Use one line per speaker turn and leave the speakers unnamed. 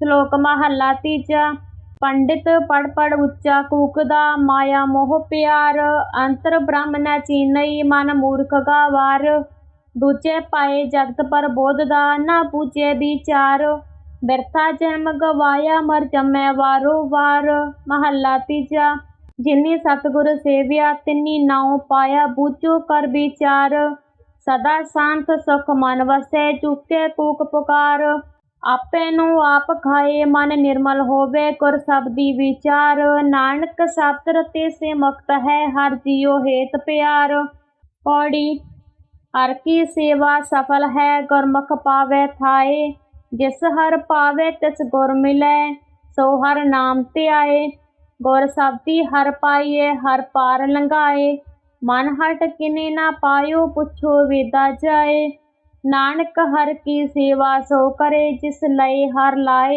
ਸ਼ਲੋਕ ਮਹੱਲਾ ਤੀਜਾ, ਪੰਡਿਤ ਪੜ ਪੜ ਉੱਚਾ ਕੂਕਦਾ, ਮਾਇਆ ਮੋਹ ਪਿਆਰ, ਅੰਤਰ ਬ੍ਰਹਮ ਨ ਚੀਨਈ, ਮਨ ਮੂਰਖ ਗਾਵਾਰ। ਦੂਜੇ ਪਾਏ ਜਗਤ ਪਰ ਬੋਧ ਦਾ ਨਾ ਪੂਜੇ ਵਿਚਾਰ। ਬਿਰਥਾ ਜਨਮ ਗਵਾਇਆ, ਮਰ ਜੰਮੈ ਵਾਰੋ ਵਾਰ। ਮਹੱਲਾ ਤੀਜਾ, ਜਿਨੀ ਸਤਿਗੁਰ ਸੇਵਿਆ, ਤਿਨੀ ਨਾਉ ਪਾਇਆ ਬੂਝੋ ਕਰ ਵਿਚਾਰ। ਸਦਾ ਸ਼ਾਂਤ ਸੁਖ ਮਨ ਵਸੈ, ਚੁਕੇ ਕੂਕ ਪੁਕਾਰ। ਆਪੇ ਨੂੰ ਆਪ ਖਾਏ, ਮਨ ਨਿਰਮਲ ਹੋਵੇ, ਗੁਰ ਸ਼ਬਦੀ ਵਿਚਾਰ। ਨਾਨਕ ਸ਼ਬਦ ਰਤੇ ਸੇ ਮੁਕਤ ਹੈ, ਹਰ ਜੀਉ ਹੇਤ ਪਿਆਰ। ਪੌੜੀ, ਹਰ ਕੀ ਸੇਵਾ ਸਫਲ ਹੈ, ਗੁਰਮੁਖ ਪਾਵੇ ਥਾਏ। ਜਿਸ ਹਰ ਪਾਵੇ, ਤਿਸ ਗੁਰ ਮਿਲੈ, ਸੋ ਹਰ ਨਾਮ ਧਿਆਏ ਗੁਰ ਸ਼ਬਦੀ ਹਰ ਪਾਈਏ, ਹਰ ਪਾਰ ਲੰਘਾਏ। ਮਨ ਹਟ ਕਿਨੇ ਨਾ ਪਾਇਓ, ਪੁੱਛੋ ਵੇਦਾ ਜਾਏ। ਨਾਨਕ ਹਰ ਕੀ ਸੇਵਾ ਸੋ ਕਰੇ ਜਿਸ ਲਈ ਹਰ ਲਾਏ।